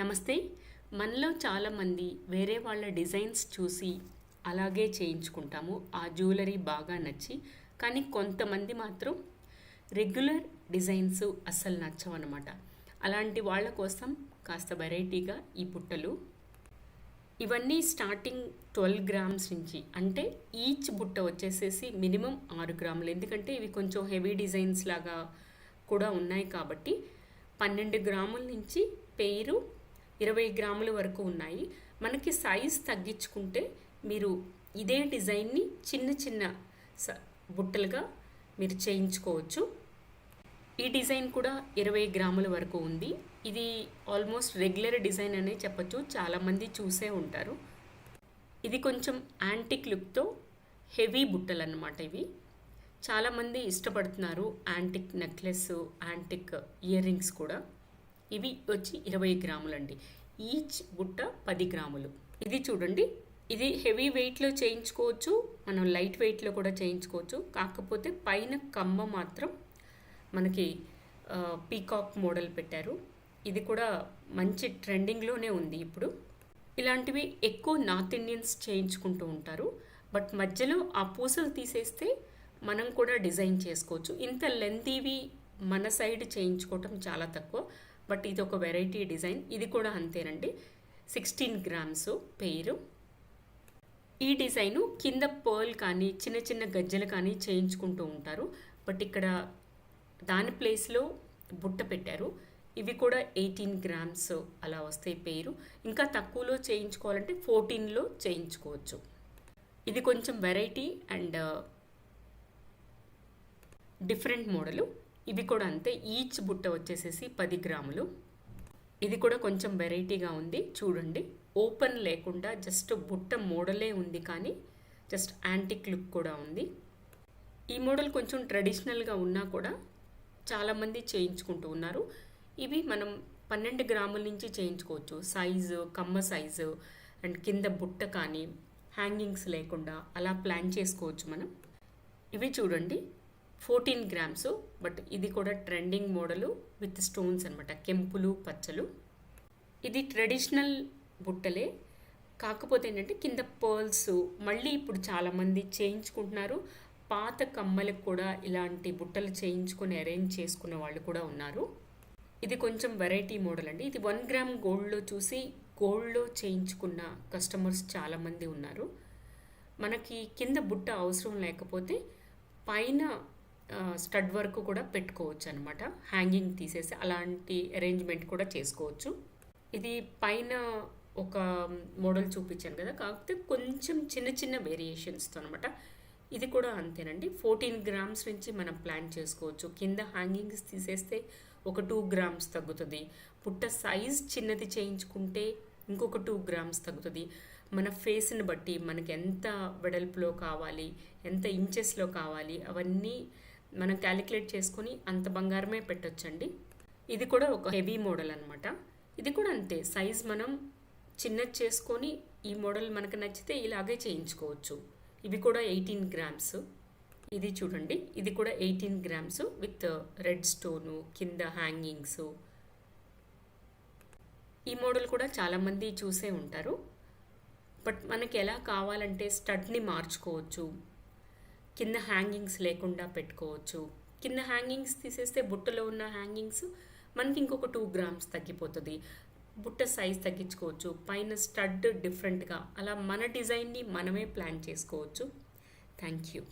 నమస్తే. మనలో చాలామంది వేరే వాళ్ళ డిజైన్స్ చూసి అలాగే చేయించుకుంటాము. ఆ జ్యువెలరీ బాగా నచ్చి కానీ కొంతమంది మాత్రం రెగ్యులర్ డిజైన్స్ అస్సలు నచ్చవన్నమాట. అలాంటి వాళ్ళ కోసం కాస్త వెరైటీగా ఈ బుట్టలు ఇవన్నీ స్టార్టింగ్ ట్వెల్వ్ గ్రామ్స్ నుంచి అంటే ఈచ్ బుట్ట వచ్చేసేసి మినిమం ఆరు గ్రాములు. ఎందుకంటే ఇవి కొంచెం హెవీ డిజైన్స్ లాగా కూడా ఉన్నాయి కాబట్టి పన్నెండు గ్రాముల నుంచి పేరు ఇరవై గ్రాముల వరకు ఉన్నాయి. మనకి సైజ్ తగ్గించుకుంటే మీరు ఇదే డిజైన్ని చిన్న చిన్న స బుట్టలుగా మీరు చేయించుకోవచ్చు. ఈ డిజైన్ కూడా ఇరవై గ్రాముల వరకు ఉంది. ఇది ఆల్మోస్ట్ రెగ్యులర్ డిజైన్ అనే చెప్పొచ్చు. చాలామంది చూసే ఉంటారు. ఇది కొంచెం యాంటిక్ లుక్తో హెవీ బుట్టలు అన్నమాట ఇవి. చాలామంది ఇష్టపడుతున్నారు antique necklace antique earrings కూడా. ఇవి వచ్చి ఇరవై గ్రాములండి. ఈచ్ బుట్ట పది గ్రాములు. ఇది చూడండి. ఇది హెవీ వెయిట్లో చేయించుకోవచ్చు. మనం లైట్ వెయిట్లో కూడా చేయించుకోవచ్చు. కాకపోతే పైన కమ్మ మాత్రం మనకి పీకాక్ మోడల్ పెట్టారు. ఇది కూడా మంచి ట్రెండింగ్లోనే ఉంది ఇప్పుడు. ఇలాంటివి ఎక్కువ నార్త్ ఇండియన్స్ చేయించుకుంటూ ఉంటారు. బట్ మధ్యలో ఆ పూసలు తీసేస్తే మనం కూడా డిజైన్ చేసుకోవచ్చు. ఇంత లెంతీవి మన సైడ్ చేయించుకోవటం చాలా తక్కువ. బట్ ఇది ఒక వెరైటీ డిజైన్. ఇది కూడా అంతేనండి. సిక్స్టీన్ గ్రామ్స్ పేరు. ఈ డిజైను కింద పర్ల్ కానీ చిన్న చిన్న గజ్జలు కానీ చేయించుకుంటూ ఉంటారు. బట్ ఇక్కడ దాని ప్లేస్లో బుట్ట పెట్టారు. ఇవి కూడా ఎయిటీన్ గ్రామ్స్ అలా వస్తాయి పేరు. ఇంకా తక్కువలో చేయించుకోవాలంటే ఫోర్టీన్లో చేయించుకోవచ్చు. ఇది కొంచెం వెరైటీ అండ్ డిఫరెంట్ మోడలు. ఇవి కూడా అంతే ఈచ్ బుట్ట వచ్చేసేసి పది గ్రాములు. ఇది కూడా కొంచెం వెరైటీగా ఉంది చూడండి. ఓపెన్ లేకుండా జస్ట్ బుట్ట మోడలే ఉంది కానీ జస్ట్ యాంటిక్ లుక్ కూడా ఉంది. ఈ మోడల్ కొంచెం ట్రెడిషనల్గా ఉన్నా కూడా చాలామంది చేయించుకుంటూ ఉన్నారు. ఇవి మనం పన్నెండు గ్రాముల నుంచి చేయించుకోవచ్చు. సైజు కమ్మ సైజు అండ్ కింద బుట్ట కానీ హ్యాంగింగ్స్ లేకుండా అలా ప్లాన్ చేసుకోవచ్చు మనం. ఇవి చూడండి ఫోర్టీన్ గ్రామ్స్ బట్ ఇది కూడా ట్రెండింగ్ మోడలు విత్ స్టోన్స్ అనమాట కెంపులు పచ్చలు. ఇది ట్రెడిషనల్ బుట్టలే. కాకపోతే ఏంటంటే కింద పర్ల్స్ మళ్ళీ ఇప్పుడు చాలామంది చేయించుకుంటున్నారు. పాత కమ్మలకు కూడా ఇలాంటి బుట్టలు చేయించుకొని అరేంజ్ చేసుకునే వాళ్ళు కూడా ఉన్నారు. ఇది కొంచెం వెరైటీ మోడల్ అండి. ఇది వన్ గ్రామ్ గోల్డ్లో చూసి గోల్డ్లో చేయించుకున్న కస్టమర్స్ చాలామంది ఉన్నారు. మనకి కింద బుట్ట అవసరం లేకపోతే పైన స్టడ్ వర్క్ కూడా పెట్టుకోవచ్చు అనమాట హ్యాంగింగ్ తీసేసి అలాంటి అరేంజ్మెంట్ కూడా చేసుకోవచ్చు. ఇది పైన ఒక మోడల్ చూపించాను కదా కాకపోతే కొంచెం చిన్న చిన్న వేరియేషన్స్తో అనమాట ఇది కూడా అంతేనండి. ఫోర్టీన్ గ్రామ్స్ నుంచి మనం ప్లాన్ చేసుకోవచ్చు. కింద హ్యాంగింగ్స్ తీసేస్తే ఒక టూ గ్రామ్స్ తగ్గుతుంది. పుట్ట సైజ్ చిన్నది చేయించుకుంటే ఇంకొక టూ గ్రామ్స్ తగ్గుతుంది. మన ఫేస్ని బట్టి మనకి ఎంత వెడల్పులో కావాలి ఎంత ఇంచెస్లో కావాలి అవన్నీ మనం క్యాలిక్యులేట్ చేసుకొని అంత బంగారమే పెట్టొచ్చండి. ఇది కూడా ఒక హెవీ మోడల్ అనమాట ఇది కూడా అంతే. సైజ్ మనం చిన్నది చేసుకొని ఈ మోడల్ మనకు నచ్చితే ఇలాగే చేయించుకోవచ్చు. ఇవి కూడా ఎయిటీన్ గ్రామ్స్. ఇది చూడండి. ఇది కూడా eighteen grams with red stone కింద హ్యాంగింగ్స్. ఈ మోడల్ కూడా చాలామంది చూసే ఉంటారు. బట్ మనకి ఎలా కావాలంటే స్టడ్ని మార్చుకోవచ్చు. కింద హ్యాంగింగ్స్ లేకుండా పెట్టుకోవచ్చు. కింద హ్యాంగింగ్స్ తీసేస్తే బుట్టలో ఉన్న హ్యాంగింగ్స్ మనకి ఇంకొక టూ గ్రామ్స్ తగ్గిపోతుంది. బుట్ట సైజ్ తగ్గించుకోవచ్చు. పైన స్టడ్ డిఫరెంట్గా అలా మన డిజైన్ని మనమే ప్లాన్ చేసుకోవచ్చు. Thank you